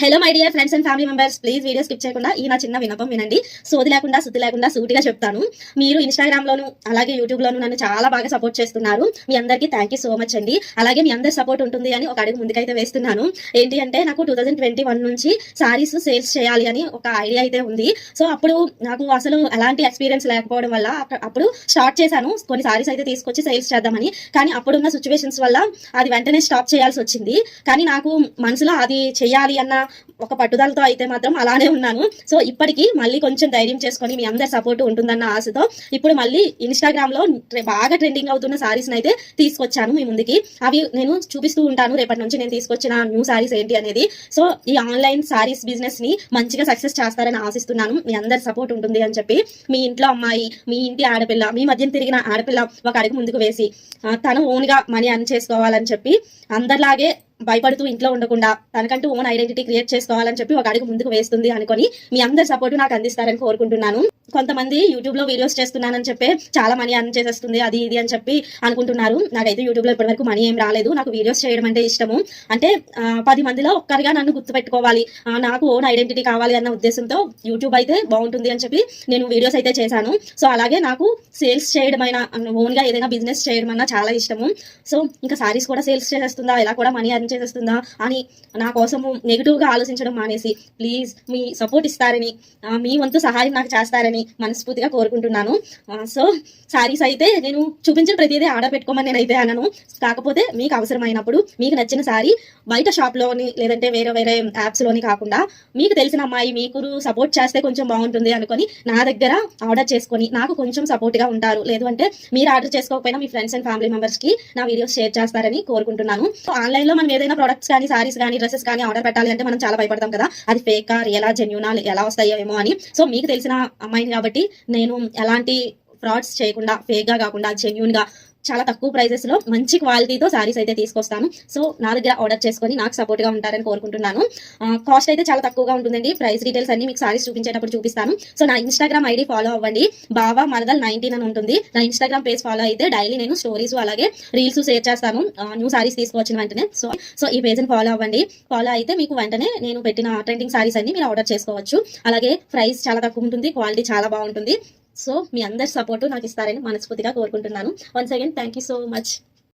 Hello my dear friends and family members please video skip చేయకుండా ఈ నా చిన్న వినపం వినండి. సోది లేకుండా సుత్తి లేకుండా సూటిగా చెప్తాను. మీరు ఇన్స్టాగ్రామ్లోను అలాగే యూట్యూబ్లోను నన్ను చాలా బాగా సపోర్ట్ చేస్తున్నారు. మీ అందరికీ థ్యాంక్ యూ సో మచ్ అండి. అలాగే మీ అందరి సపోర్ట్ ఉంటుంది అని ఒక అడుగు ముందుకైతే వేస్తున్నాను. ఏంటి అంటే నాకు టూ థౌసండ్ ట్వంటీ వన్ నుంచి సారీస్ సేల్స్ చేయాలి అని ఒక ఐడియా అయితే ఉంది. సో అప్పుడు నాకు అసలు ఎలాంటి ఎక్స్పీరియన్స్ లేకపోవడం వల్ల అప్పుడు స్టార్ట్ చేశాను. కొన్ని సారీస్ అయితే తీసుకొచ్చి సేల్స్ చేద్దామని. కానీ అప్పుడున్న సిచ్యువేషన్స్ వల్ల అది వెంటనే స్టాప్ చేయాల్సి వచ్చింది. కానీ నాకు మనసులో అది చేయాలి అన్న ఒక పట్టుదలతో అయితే మాత్రం అలానే ఉన్నాను. సో ఇప్పటికి మళ్ళీ కొంచెం ధైర్యం చేసుకొని మీ అందరి సపోర్ట్ ఉంటుందన్న ఆశతో ఇప్పుడు మళ్ళీ ఇన్స్టాగ్రామ్లో ట్రె- బాగా ట్రెండింగ్ అవుతున్న సారీస్ అయితే తీసుకొచ్చాను మీ ముందుకి. అవి నేను చూపిస్తూ ఉంటాను. రేపటి నుంచి నేను తీసుకొచ్చిన న్యూ సారీస్ ఏంటి అనేది. సో ఈ ఆన్లైన్ సారీస్ బిజినెస్ని మంచిగా సక్సెస్ చేస్తారని ఆశిస్తున్నాను. మీ అందరి సపోర్ట్ ఉంటుంది అని చెప్పి. మీ ఇంట్లో అమ్మాయి మీ ఇంటి ఆడపిల్ల మీ మధ్యన తిరిగిన ఆడపిల్ల ఒక అడుగు ముందుకు వేసి తను ఓన్గా మనీ అర్న్ చేసుకోవాలని చెప్పి అందరిలాగే భయపడుతూ ఇంట్లో ఉండకుండా తనకంటూ ఓన్ ఐడెంటిటీ క్రియేట్ చేసుకోవాలని చెప్పి ఒక అడుగు ముందుకు వేస్తుంది అనుకొని మీ అందరి సపోర్ట్ నాకు అందిస్తారని కోరుకుంటున్నాను. కొంతమంది యూట్యూబ్లో వీడియోస్ చేస్తున్నానని చెప్పి చాలా మనీ అర్న్ చేసేస్తుంది అది ఇది అని చెప్పి అనుకుంటున్నారు. నాకైతే యూట్యూబ్లో ఇప్పటివరకు మనీ ఏం రాలేదు. నాకు వీడియోస్ చేయడం అంటే ఇష్టము. అంటే పది మందిలో ఒక్కరిగా నన్ను గుర్తుపెట్టుకోవాలి. నాకు ఓన్ ఐడెంటిటీ కావాలి అన్న ఉద్దేశంతో యూట్యూబ్ అయితే బాగుంటుంది అని చెప్పి నేను వీడియోస్ అయితే చేశాను. సో అలాగే నాకు సేల్స్ చేయడమైనా ఓన్గా ఏదైనా బిజినెస్ చేయడం అన్నా చాలా ఇష్టము. సో ఇంకా సారీస్ కూడా సేల్స్ చేసేస్తుందా? ఇలా కూడా మనీ అర్న్ చేసేస్తుందా? అని నా కోసము నెగిటివ్గా ఆలోచించడం మానేసి ప్లీజ్ మీ సపోర్ట్ ఇస్తారని మీ వంతు సహాయం నాకు చేస్తారని మనస్ఫూర్తిగా కోరుకుంటున్నాను. సో సారీస్ అయితే నేను చూపించిన ప్రతిదీ ఆర్డర్ పెట్టుకోమని నేనైతే అనను. కాకపోతే మీకు అవసరమైనప్పుడు మీకు నచ్చిన సారీ బయట షాప్లోని లేదంటే వేరే వేరే యాప్స్లోని కాకుండా మీకు తెలిసిన అమ్మాయి మీకు సపోర్ట్ చేస్తే కొంచెం బాగుంటుంది అనుకొని నా దగ్గర ఆర్డర్ చేసుకొని నాకు కొంచెం సపోర్ట్గా ఉంటారు. లేదు అంటే మీరు ఆర్డర్ చేసుకోకపోయినా మీ ఫ్రెండ్స్ అండ్ ఫ్యామిలీ మెంబర్స్కి నా వీడియోస్ షేర్ చేస్తారని కోరుకుంటున్నాను. ఆన్లైన్లో మనం ఏదైనా ప్రొడక్ట్స్ కానీ సారీస్ కానీ డ్రెస్సెస్ కానీ ఆర్డర్ పెట్టాలి అంటే మనం చాలా భయపడతాం కదా. అది ఫేకా రియలా జెన్యూనా ఎలా వస్తాయో ఏమో అని. సో మీకు తెలిసిన అమ్మాయి కాబట్టి నేను ఎలాంటి ఫ్రాడ్స్ చేయకుండా ఫేక్గా కాకుండా జెన్యున్గా చాలా తక్కువ ప్రైజెస్లో మంచి క్వాలిటీతో సారీస్ అయితే తీసుకొస్తాను. సో నా దగ్గర ఆర్డర్ చేసుకొని నాకు సపోర్ట్గా ఉంటారని కోరుకుంటున్నాను. కాస్ట్ అయితే చాలా తక్కువగా ఉంటుందండి. ప్రైస్ డీటెయిల్స్ అన్ని మీకు సారీస్ చూపించేటప్పుడు చూపిస్తాను. సో నా ఇన్స్టాగ్రామ్ ఐడి ఫాలో అవ్వండి. బావా మరదల్ నైన్టీన్ అని ఉంటుంది. నా ఇన్స్టాగ్రామ్ పేజ్ ఫాలో అయితే డైలీ నేను స్టోరీస్ అలాగే రీల్స్ షేర్ చేస్తాను. న్యూ సారీస్ తీసుకొచ్చిన వెంటనే. సో సో ఈ పేజ్ని ఫాలో అవ్వండి. ఫాలో అయితే మీకు వెంటనే నేను పెట్టిన ట్రెండింగ్ సారీస్ అన్ని మీరు ఆర్డర్ చేసుకోవచ్చు. అలాగే ప్రైస్ చాలా తక్కువ ఉంటుంది. క్వాలిటీ చాలా బాగుంటుంది. సో మీ అందరి సపోర్టు నాకు ఇస్తారని మనస్ఫూర్తిగా కోరుకుంటున్నాను. Once again thank you so much